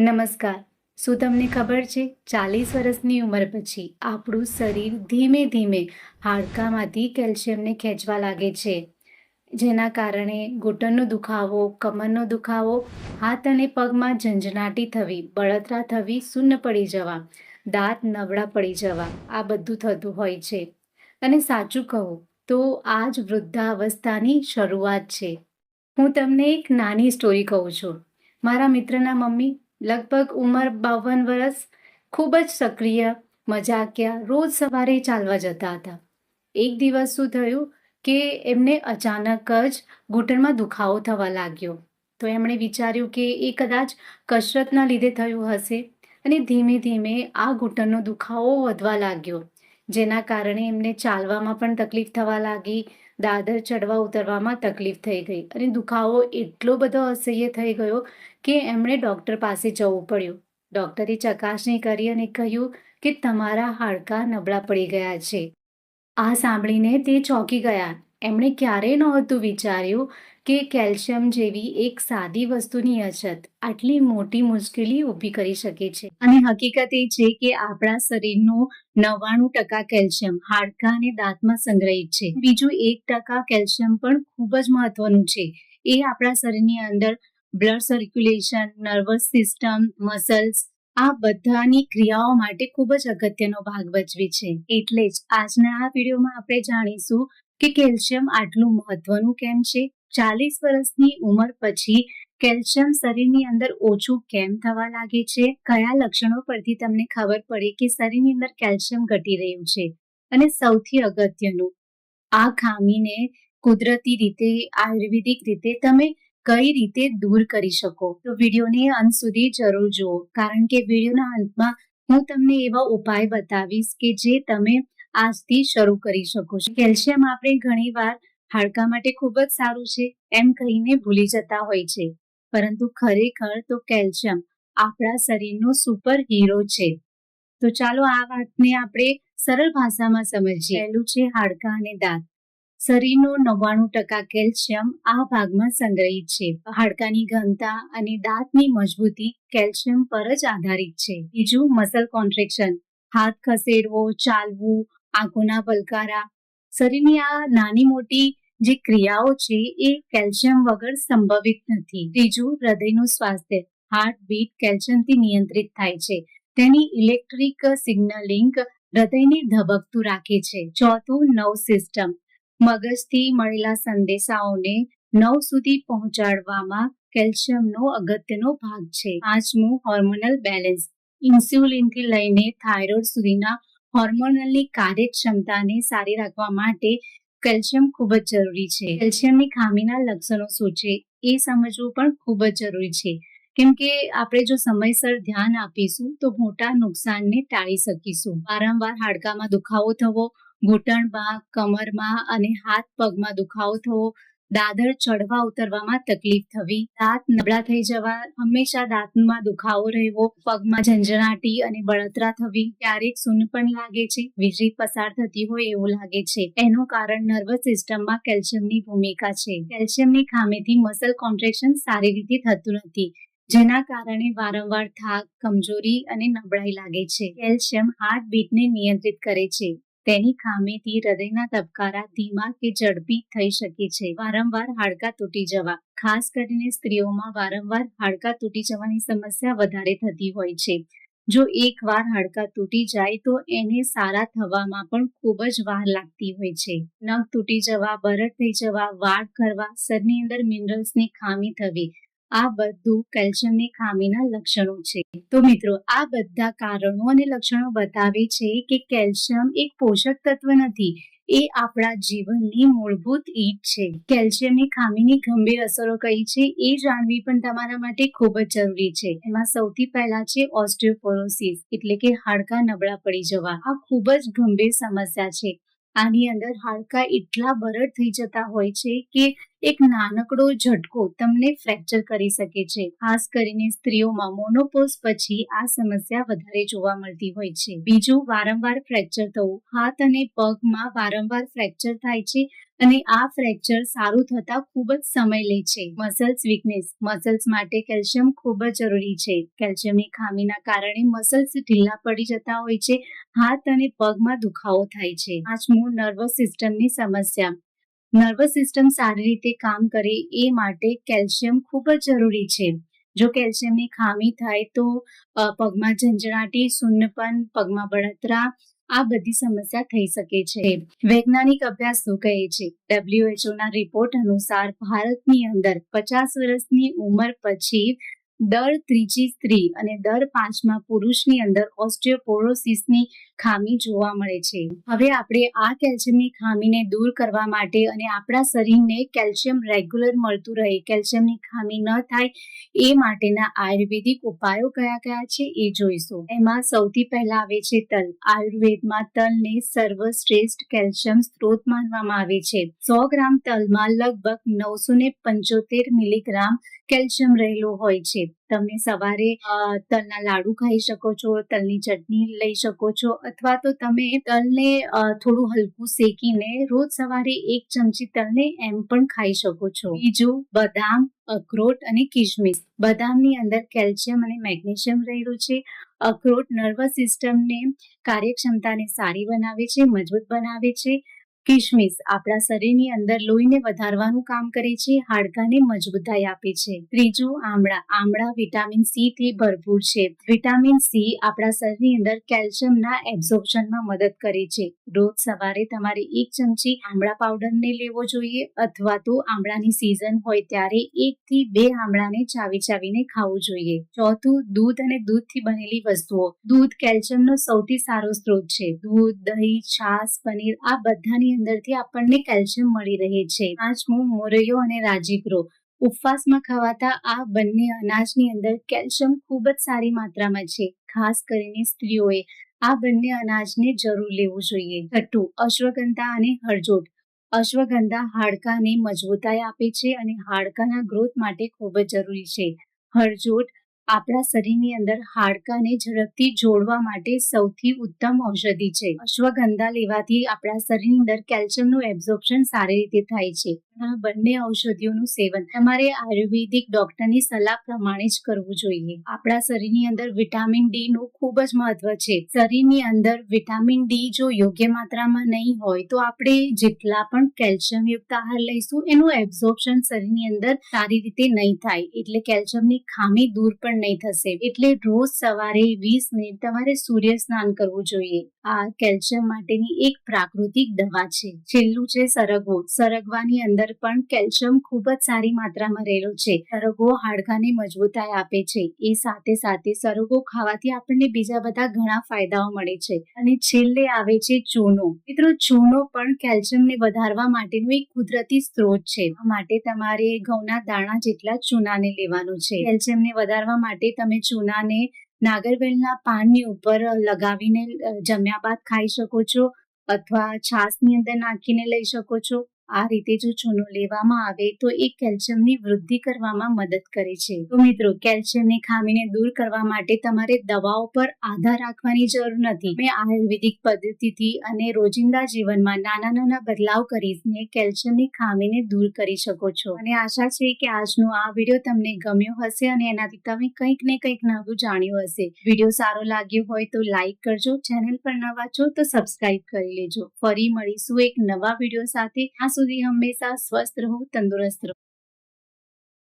નમસ્કાર. શું તમને ખબર છે, ચાલીસ વર્ષની ઉંમર પછી આપણું શરીર ધીમે ધીમે હાડકામાંથી કેલ્શિયમને ખેંચવા લાગે છે. જેના કારણે ઘૂંટણનો દુખાવો, કમરનો દુખાવો, હાથ અને પગમાં ઝંઝનાટી થવી, બળતરા થવી શૂન્ય પડી જવા, દાંત નબળા પડી જવા, આ બધું થતું હોય છે. અને સાચું કહું તો આ જ વૃદ્ધાવસ્થાની શરૂઆત છે. હું તમને એક નાની સ્ટોરી કહું છું. મારા મિત્રના મમ્મી લગભગ ઉંમર બાવન વર્ષ ખૂબ જ સક્રિય, મજાકિયા રોજ સવારે ચાલવા જતા હતા. એક દિવસ શું થયું કે એમને અચાનક જ ઘૂંટણમાં દુખાવો થવા લાગ્યો. તો એમણે વિચાર્યું કે એ કદાચ કસરતના લીધે થયું હશે અને ધીમે ધીમે આ ઘૂંટણનો દુખાવો વધવા લાગ્યો. જેના કારણે એમને ચાલવામાં પણ તકલીફ થવા લાગી, દાદર ચડવા ઉતરવામાં તકલીફ થઈ ગઈ અને દુખાવો એટલો બધો અસહ્ય થઈ ગયો કે એમણે ડૉક્ટર પાસે જવું પડ્યું. ડૉક્ટરે ચકાસણી કરી અને કહ્યું કે તમારા હાડકાં નબળા પડી ગયા છે. આ સાંભળીને તે ચોંકી ગયા. એમણે ક્યારેય નહોતું વિચાર્યું કે કેલ્શિયમ જેવી એક સાદી વસ્તુની અછત આટલી મોટી મુશ્કેલી ઊભી કરી શકે છે. અને હકીકત એ છે કે આપણા શરીરનું નવ્વાણું ટકા કેલ્શિયમ હાડકા અને દાંતમાં સંગ્રહિત છે. બીજું એક ટકા કેલ્શિયમ પણ ખૂબ જ મહત્વનું છે. એ આપણા શરીરની અંદર blood circulation, nervous system, muscles આ બધાની ક્રિયાઓ માટે ખૂબ જ અગત્યનો ભાગ ભજવે છે. એટલે જ આજના આ વિડીયોમાં આપણે જાણીશું કે કેલ્શિયમ આટલું મહત્વનું કેમ છે? ચાલીસ વર્ષની ઉંમર પછી કેલ્શિયમ શરીરની અંદર ઓછું કેમ થવા લાગે છે? કયા લક્ષણો પરથી તમને ખબર પડે કે શરીરની અંદર કેલ્શિયમ ઘટી રહ્યું છે? અને સૌથી અગત્યનું, આ ખામીને કુદરતી રીતે, આયુર્વેદિક રીતે તમે કઈ રીતે દૂર કરી શકો? તો વિડીયોને અંત સુધી જરૂર જુઓ, કારણ કે વિડીયોના અંતમાં હું તમને એવા ઉપાય બતાવીશ કે જે તમે આજથી શરૂ કરી શકો છો. કેલ્શિયમ આપણે ઘણીવાર હાડકા માટે ખૂબ જ સારું છે એમ કહીને ભૂલી જતા હોય છે. પરંતુ ખરેખર તો કેલ્શિયમ આપણા શરીરનો સુપર હીરો છે. તો ચાલો આ વાતને આપણે સરળ ભાષામાં સમજીએ. પહેલું છે હાડકા અને દાંત. શરીરનું નવ્વાણું ટકા કેલ્શિયમ આ ભાગમાં સંગ્રહિત છે. હાડકાની ઘનતા અને દાંતની મજબૂતી કેલ્શિયમ પર જ આધારિત છે. બીજું મસલ કોન્ટ્રેક્શન. હાથ ખસેડવો, ચાલવું આંખોના પલકારા શરીરની આ નાની મોટી જે ક્રિયાઓ છે એ કેલ્શિયમ વગર સંભવિત નથી. ત્રીજું, હૃદયનું સ્વાસ્થ્ય. હાર્ટ બીટ કેલ્શિયમથી નિયંત્રિત થાય છે. તેની ઇલેક્ટ્રિક સિગ્નલિંગ હૃદયને ધબકતું રાખે છે. ચોથું, નવ સિસ્ટમ. મગજથી મળેલા સંદેશાઓને નવ સુધી પહોંચાડવામાં કેલ્શિયમનો અગત્યનો ભાગ છે. પાંચમું, હોર્મોનલ બેલેન્સ. ઇન્સ્યુલિનથી લઈને થાઇરોઇડ સુધીના હોર્મોનલની કાર્યક્ષમતાને સારી રાખવા માટે કેલ્શિયમ ખૂબ જ જરૂરી છે. કેલ્શિયમની ખામીના લક્ષણો શું છે એ સમજવું પણ ખૂબ જ જરૂરી છે. કેમ કે આપણે જો સમયસર ધ્યાન આપીશું તો મોટા નુકસાનને ટાળી શકીશું. વારંવાર હાડકામાં દુખાવો થવો ઘૂંટણમાં કમરમાં અને હાથ પગમાં દુખાવો થવો દાદર ચડવા ઉતરવામાં તકલીફ થવી, દાંત નબળા થઈ જવા, હંમેશા દાંતમાં દુખાવો રહેવો, પગમાં ઝંઝણાટી અને બળતરા થવી, ક્યારેક સૂન પણ લાગે છે, વીજળી પસાર થતી હોય એવું લાગે છે. એનું કારણ નર્વસ સિસ્ટમમાં કેલ્શિયમની ભૂમિકા છે. કેલ્શિયમની ખામીથી મસલ કોન્ટ્રેક્શન સારી રીતે થતું નથી, જેના કારણે વારંવાર થાક, કમજોરી અને નબળાઈ લાગે છે. કેલ્શિયમ હાર્ટ બીટને નિયંત્રિત કરે છે. તેની ખામીથી હૃદયના ધબકારા, ધીમા કે ઝડપી થઈ શકે છે. વારંવાર હાડકા તૂટી જવા, ખાસ કરીને સ્ત્રીઓમાં વારંવાર હાડકા તૂટી જવાની સમસ્યા વધારે થતી હોય છે. જો એકવાર હાડકા તૂટી જાય તો એને સારા થવામાં પણ ખૂબ જ વાર લાગતી હોય છે. નખ તૂટી જવા, બરડ થઈ જવા, વાળ કરવા શરીરની અંદર મિનરલ્સની ખામી થવી આ બધું કેલ્શિયમની ખામીના લક્ષણો છે. તો મિત્રો, આ બધા કારણો અને લક્ષણો બતાવે છે કે કેલ્શિયમ એક પોષક તત્વ નથી, એ આપણા જીવનની મૂળભૂત ઈટ છે. કેલ્શિયમની ખામીની ગંભીર અસરો કઈ છે એ જાણવી પણ તમારા માટે ખૂબ જ જરૂરી છે. એમાં સૌથી પહેલા છે ઓસ્ટિયોપોરોસિસ એટલે કે હાડકા નબળા પડી જવા. આ ખૂબ જ ગંભીર સમસ્યા છે. આની અંદર હાડકા એટલા બરડ થઈ જતા હોય છે કે એક નાનકડો ઝટકો તમને ફ્રેક્ચર કરી શકે છે. ખાસ કરીને સ્ત્રીઓમાં મોનોપોઝ પછી આ સમસ્યા વધારે જોવા મળતી હોય છે. બીજું વારંવાર ફ્રેક્ચર થવું. હાથ અને પગમાં વારંવાર ફ્રેક્ચર થાય છે અને આ ફ્રેક્ચર સારું થતા ખૂબ જ સમય લે છે. મસલ્સ વીકનેસ મસલ્સ માટે કેલ્શિયમ ખૂબ જ જરૂરી છે. કેલ્શિયમની ખામીના કારણે મસલ્સ ઢીલા પડી જતા હોય છે, હાથ અને પગમાં દુખાવો થાય છે. પાંચમું નર્વસ સિસ્ટમની સમસ્યા. નર્વસ સિસ્ટમ સારી રીતે કામ કરે એ માટે કેલ્શિયમ ખૂબ જ જરૂરી છે. જો કેલ્શિયમની ખામી થાય તો પગમાં ઝંઝણાટી શૂન્યપન પગમાં બળતરા, આ બધી સમસ્યા થઈ શકે છે. વૈજ્ઞાનિક અભ્યાસ શું કહે છે? WHO ના રિપોર્ટ અનુસાર ભારતની અંદર પચાસ વર્ષની ઉંમર પછી દર ત્રીજી સ્ત્રી અને દર પાંચમા પુરુષની અંદર ઓસ્ટિયોપોરોસિસની ખામી જોવા મળે છે. હવે આપણે આ કેલ્શિયમની ખામીને દૂર કરવા માટે અને આપણા શરીરને કેલ્શિયમ રેગ્યુલર મળતું રહે, કેલ્શિયમની ખામી ન થાય, એ માટેના આયુર્વેદિક ઉપાયો કયા કયા છે એ જોઈશું. એમાં સૌથી પહેલા આવે છે તલ. આયુર્વેદમાં તલને સર્વશ્રેષ્ઠ કેલ્શિયમ સ્ત્રોત માનવામાં આવે છે. સો ગ્રામ તલમાં લગભગ નવસો ને પંચોતેર મિલીગ્રામ કેલ્શિયમ રહેલું હોય છે. તમે સવારે તલના લાડુ ખાઈ શકો છો, તલની ચટણી લઈ શકો છો, અથવા તો તમે તલને થોડું હલકું શેકીને રોજ સવારે એક ચમચી તલને એમ પણ ખાઈ શકો છો. બીજું, બદામ, અખરોટ અને કિશમિશ બદામની અંદર કેલ્શિયમ અને મેગ્નેશિયમ રહેલું છે. અખરોટ નર્વસ સિસ્ટમને કાર્યક્ષમતાને સારી બનાવે છે, મજબૂત બનાવે છે. કિશમિશ આપણા શરીરની અંદર લોહીને વધારવાનું કામ કરે છે, હાડકાને મજબૂતાઈ આપે છે. ત્રીજું, આમળા. આમળા વિટામિન સી થી ભરપૂર છે. વિટામિન સી આપણા શરીરની અંદર કેલ્શિયમના એબ્ઝોર્પ્શનમાં મદદ કરે છે. રોજ સવારે તમારે એક ચમચી આમળા પાવડરને લેવો જોઈએ અથવા તો આમળાની સિઝન હોય ત્યારે એક થી બે આમળાને ચાવી ચાવીને ખાવું જોઈએ. ચોથું, દૂધ અને દૂધથી બનેલી વસ્તુઓ. દૂધ કેલ્શિયમનો સૌથી સારો સ્ત્રોત છે. દૂધ, દહીં, છાશ, પનીર આ બધાની અંદરથી આપણને કેલ્શિયમ મળી રહે છે. પાંચમું મોરૈયો અને રાજીગરો ઉપવાસમાં ખવાતા આ બંને અનાજની અંદર કેલ્શિયમ ખૂબ જ સારી માત્રામાં છે, ખાસ કરીને સ્ત્રીઓએ. આ બંને અનાજને જરૂર લેવું જોઈએ. છઠ્ઠું અશ્વગંધા અને હળજોટ. અશ્વગંધા હાડકાને મજબૂતાઈ આપે છે અને હાડકાના ગ્રોથ માટે ખૂબ જ જરૂરી છે. હળજોટ આપણા શરીરની અંદર હાડકાને ઝડપથી જોડવા માટે સૌથી ઉત્તમ ઔષધિ છે. અશ્વગંધા લેવાથી આપણા શરીરની અંદર કેલ્શિયમનું એબ્ઝોર્પ્શન સારી રીતે થાય છે. આ બંને ઔષધિઓનું સેવન. તમારે આયુર્વેદિક ડોક્ટરની સલાહ પ્રમાણે જ કરવું જોઈએ. આપણા શરીરની અંદર વિટામિન ડી નું ખૂબ જ મહત્વ છે. શરીરની અંદર વિટામિન ડી જો યોગ્ય માત્રામાં નહીં હોય, તો આપણે જેટલા પણ કેલ્શિયમ યુક્ત આહાર લઈશું, એનું એબ્ઝોર્પ્શન શરીરની અંદર સારી રીતે નહીં થાય. એટલે કેલ્શિયમની ખામી દૂર પણ નહીં થશે. એટલે રોજ સવારે વીસ મિનિટ તમારે સૂર્ય સ્નાન કરવું જોઈએ. આ કેલ્શિયમ માટેની એક પ્રાકૃતિક દવા છે. છેલ્લું છે સરગવો. સરગવાની અંદર પણ કેલ્શિયમ ખૂબ જ સારી માત્રામાં રહેલો છે. સરગવો હાડકાને મજબૂતાઈ આપે છે. એ સાથે સાથે સરગવો ખાવાથી આપણને બીજા બધા ઘણા ફાયદાઓ મળે છે. અને છેલ્લે આવે છે ચૂનો. મિત્રો, ચૂનો પણ કેલ્શિયમને વધારવા માટેનું એક કુદરતી સ્ત્રોત છે. માટે તમારે ઘઉંના દાણા જેટલા ચૂનાને લેવાનું છે. કેલ્શિયમને વધારવા માટે તમે ચૂનાને નાગરવેલના પાનની ઉપર લગાવીને જમ્યા બાદ ખાઈ શકો છો અથવા છાશની અંદર નાખીને લઈ શકો છો. આ રીતે જો ચૂનો લેવામાં આવે તો એ કેલ્શિયમની વૃદ્ધિ કરવામાં મદદ કરે છે. તો મિત્રો, કેલ્શિયમની ખામીને દૂર કરવા માટે તમારે દવાઓ પર આધાર રાખવાની જરૂર નથી. મેં આયુર્વેદિક પદ્ધતિથી અને રોજિંદા જીવનમાં નાના નાના બદલાવ કરીને કેલ્શિયમની ખામીને દૂર કરી શકો છો. અને આશા છે કે આજનો આ વીડિયો તમને ગમ્યો હશે અને એનાથી તમે કંઈક ને કંઈક નવું જાણ્યું હશે. વીડિયો સારો લાગ્યો હોય તો લાઈક કરજો, ચેનલ પર નવા છો તો સબસ્ક્રાઈબ કરી લેજો. ફરી મળીશું એક નવા વીડિયો સાથે. સુધી હંમેશા સ્વસ્થ રહો તંદુરસ્ત રહો.